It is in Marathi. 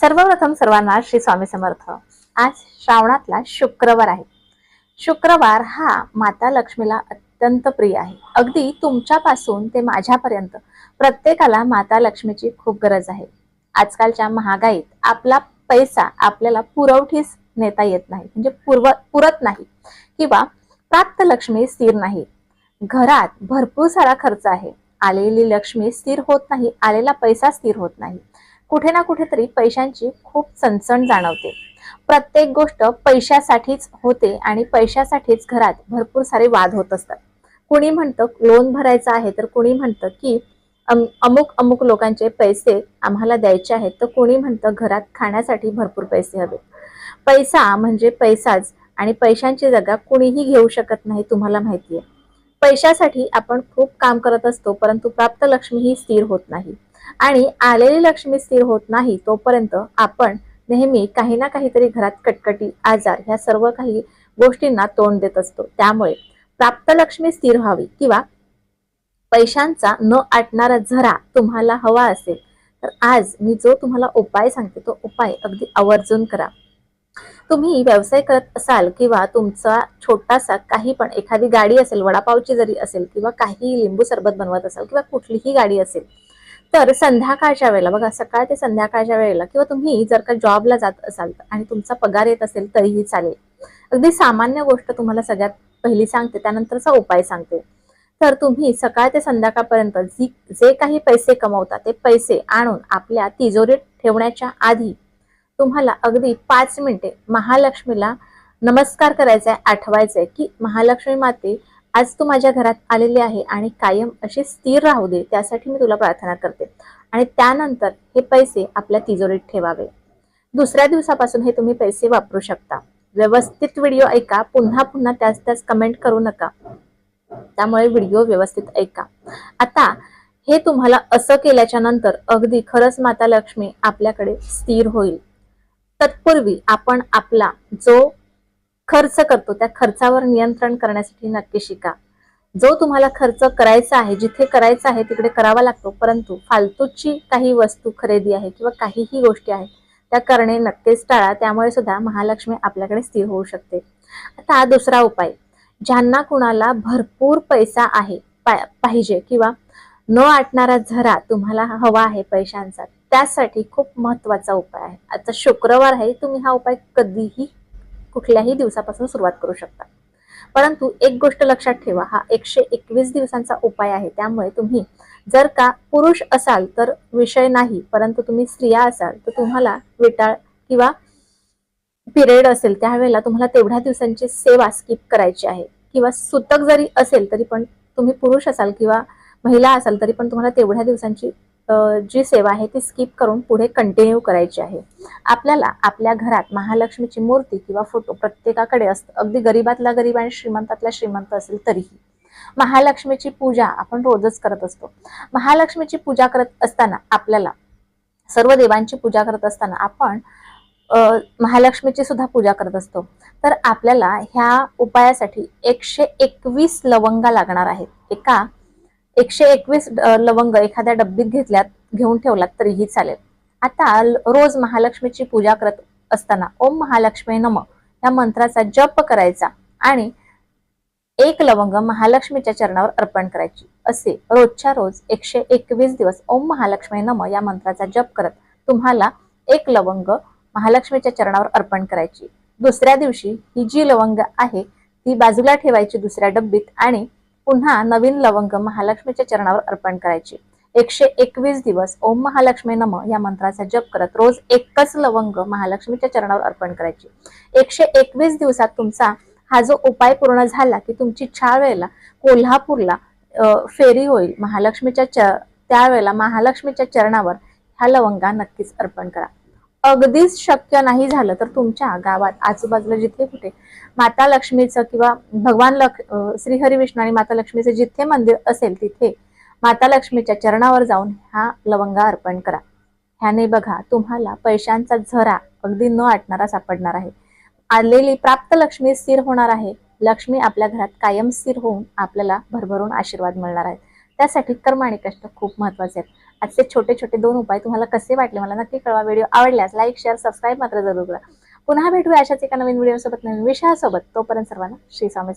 सर्वप्रथम सर्वांना श्री स्वामी समर्थ. आज श्रावणातला शुक्रवार आहे. शुक्रवार हा माता लक्ष्मीला अत्यंत प्रिय आहे. अगदी तुमच्यापासून ते माझ्यापर्यंत प्रत्येकाला माता लक्ष्मीची खूप गरज आहे. आजकालच्या महागाईत आपला पैसा आपल्याला पुरवठीस नेता येत नाही. म्हणजे पुरव पुरत नाही. किंवा प्राप्त लक्ष्मी स्थिर नाही. घरात भरपूर सारा खर्च आहे. आलेली लक्ष्मी स्थिर होत नाही. आलेला पैसा स्थिर होत नाही. कुठे ना कुठेतरी पैशांची खूप चणचण जाणवते. प्रत्येक गोष्ट पैशासाठीच होते आणि पैशासाठीच घरात भरपूर सारे वाद होत असतात. कुणी म्हणतं लोन भरायचं आहे तर कुणी म्हणतं की अमुक अमुक लोकांचे पैसे आम्हाला द्यायचे आहेत तर कोणी म्हणतं घरात खाण्यासाठी भरपूर पैसे हवे पैसा म्हणजे पैसाच आणि पैशांची जागा कुणीही घेऊ शकत नाही तुम्हाला माहिती आहे पैशासाठी आपण खूप काम करत असतो परंतु प्राप्त लक्ष्मी ही स्थिर होत नाही. आणि आलेली लक्ष्मी स्थिर होत नाही तोपर्यंत आपण नेहमी काही ना काहीतरी घरात कटकटी आजार ह्या सर्व काही गोष्टींना तोंड देत असतो. त्यामुळे प्राप्त लक्ष्मी स्थिर व्हावी किंवा पैशांचा न आटणारा झरा तुम्हाला हवा असेल तर आज मी जो तुम्हाला उपाय सांगते तो उपाय अगदी आवर्जून करा. तुम्ही व्यवसाय करत असाल किंवा तुमचा छोटासा काही पण एखादी गाडी असेल वडापावची जरी असेल किंवा काही लिंबू सरबत बनवत असाल किंवा कुठलीही गाडी असेल तर संध्याकाळच्या वेळेला बघा सकाळ ते संध्याकाळच्या वेळेला किंवा तुम्ही जर का जॉबला जात असाल आणि तुमचा पगार येत असेल तरीही चालेल. अगदी सामान्य गोष्ट तुम्हाला सगळ्यात पहिली सांगते त्यानंतरचा उपाय सांगते. तर तुम्ही सकाळ ते संध्याकाळपर्यंत जी जे काही पैसे कमवता ते पैसे आणून आपल्या तिजोरीत ठेवण्याच्या आधी तुम्हाला अगदी पाच मिनिटे महालक्ष्मीला नमस्कार करायचा आहे आठवायचंय की महालक्ष्मी माते आज तू माझ्या घरात आलेली आहे आणि कायम अशी स्थिर राहू दे त्यासाठी मी तुला प्रार्थना करते. आणि त्यानंतर हे पैसे आपल्या तिजोरीत ठेवावे. दुसऱ्या दिवसापासून हे तुम्ही पैसे वापरू शकता. व्यवस्थित व्हिडिओ ऐका पुन्हा पुन्हा त्याच त्याच कमेंट करू नका. त्यामुळे व्हिडिओ व्यवस्थित ऐका. आता हे तुम्हाला असं केल्याच्यानंतर अगदी खरंच माता लक्ष्मी आपल्याकडे स्थिर होईल. तत्पूर्वी आपण आपला जो खर्च करतो त्या खर्चावर नियंत्रण करण्यासाठी नक्की शिका. जो तुम्हाला खर्च करायचा आहे जिथे करायचा आहे तिकडे करावा लागतो परंतु फालतूची काही वस्तू खरेदी आहे किंवा काहीही गोष्टी आहेत त्या करणे नक्कीच टाळा. त्यामुळे सुद्धा महालक्ष्मी आपल्याकडे स्थिर होऊ शकते. आता हा दुसरा उपाय. ज्यांना कुणाला भरपूर पैसा आहे पाहिजे किंवा न आटणारा झरा तुम्हाला हवा आहे पैशांचा त्यासाठी खूप महत्त्वाचा उपाय आहे. आता शुक्रवार आहे तुम्ही हा उपाय कधीही कुठल्याही दिवसापासून सुरुवात करू शकता. परंतु एक गोष्ट लक्षात ठेवा हा एकशे एकवीस दिवसांचा उपाय आहे. त्यामुळे तुम्ही जर का पुरुष असाल तर विषय नाही परंतु तुम्ही स्त्रिया असाल तर तुम्हाला विटाळ किंवा पिरियड असेल त्यावेळेला तुम्हाला तेवढ्या दिवसांची सेवा स्किप करायची आहे. किंवा सुतक जरी असेल तरी पण तुम्ही पुरुष असाल किंवा महिला असाल तरी पण तुम्हाला तेवढ्या दिवसांची जी सेवा आहे ती स्किप करून पुढे कंटिन्यू करायची आहे. आपल्याला आपल्या घरात महालक्ष्मीची मूर्ती किंवा फोटो प्रत्येकाकडे असतं अगदी गरीबातला गरीब आणि श्रीमंतातला श्रीमंत असेल तरीही. महालक्ष्मीची पूजा आपण रोजच करत असतो. महालक्ष्मीची पूजा करत असताना आपल्याला सर्व देवांची पूजा करत असताना आपण महालक्ष्मीची सुद्धा पूजा करत असतो. तर आपल्याला ह्या उपायासाठी एकशे एकवीस लवंगा लागणार आहेत. एका एकशे एकवीस लवंग एखाद्या डब्बीत घेतल्यात घेऊन ठेवलात तरीही चालेल. आता रोज महालक्ष्मीची पूजा करत असताना ओम महालक्ष्मी नम या मंत्राचा जप करायचा आणि एक लवंग महालक्ष्मीच्या चरणावर अर्पण करायची. असे रोजच्या रोज एकशे एकवीस दिवस ओम महालक्ष्मी नम या मंत्राचा जप करत तुम्हाला एक लवंग महालक्ष्मीच्या चरणावर अर्पण करायची. दुसऱ्या दिवशी ही जी लवंग आहे ती बाजूला ठेवायची दुसऱ्या डब्बीत आणि पुन्हा नवीन लवंग महालक्ष्मीच्या चरणावर अर्पण करायची. एकशे एकवीस दिवस ओम महालक्ष्मी नम या मंत्राचा जप करत रोज एकच लवंग महालक्ष्मीच्या चरणावर अर्पण करायची. एकशे एकवीस दिवसात तुमचा हा जो उपाय पूर्ण झाला की तुमची छा वेळेला कोल्हापूरला फेरी होईल. महालक्ष्मीच्या च त्यावेळेला महालक्ष्मीच्या चरणावर ह्या लवंगा नक्कीच अर्पण करा. अगदीच शक्य नाही झालं तर तुमच्या गावात आजूबाजूला जिथे कुठे माता लक्ष्मीचं किंवा भगवान लक्ष श्रीहरी विष्णू आणि माता लक्ष्मीचं जिथे मंदिर असेल तिथे माता लक्ष्मीच्या चरणावर जाऊन हा लवंगा अर्पण करा. ह्याने बघा तुम्हाला पैशांचा झरा अगदी न आटणारा सापडणार आहे. आलेली प्राप्त लक्ष्मी स्थिर होणार आहे. लक्ष्मी आपल्या घरात कायम स्थिर होऊन आपल्याला भरभरून आशीर्वाद मिळणार आहेत त्यासाठी कर्म आणि कष्ट खूप महत्त्वाचे आहेत. आजचे छोटे छोटे दोन उपाय तुम्हाला कसे वाटले मला नक्की कळवा. व्हिडिओ आवडल्यास लाईक शेअर सबस्क्राईब मात्र जरूर करा. पुन्हा भेटूया अशाच एका नवीन व्हिडिओ सोबत नवीन विषयासोबत. तोपर्यंत सर्वांना श्री स्वामी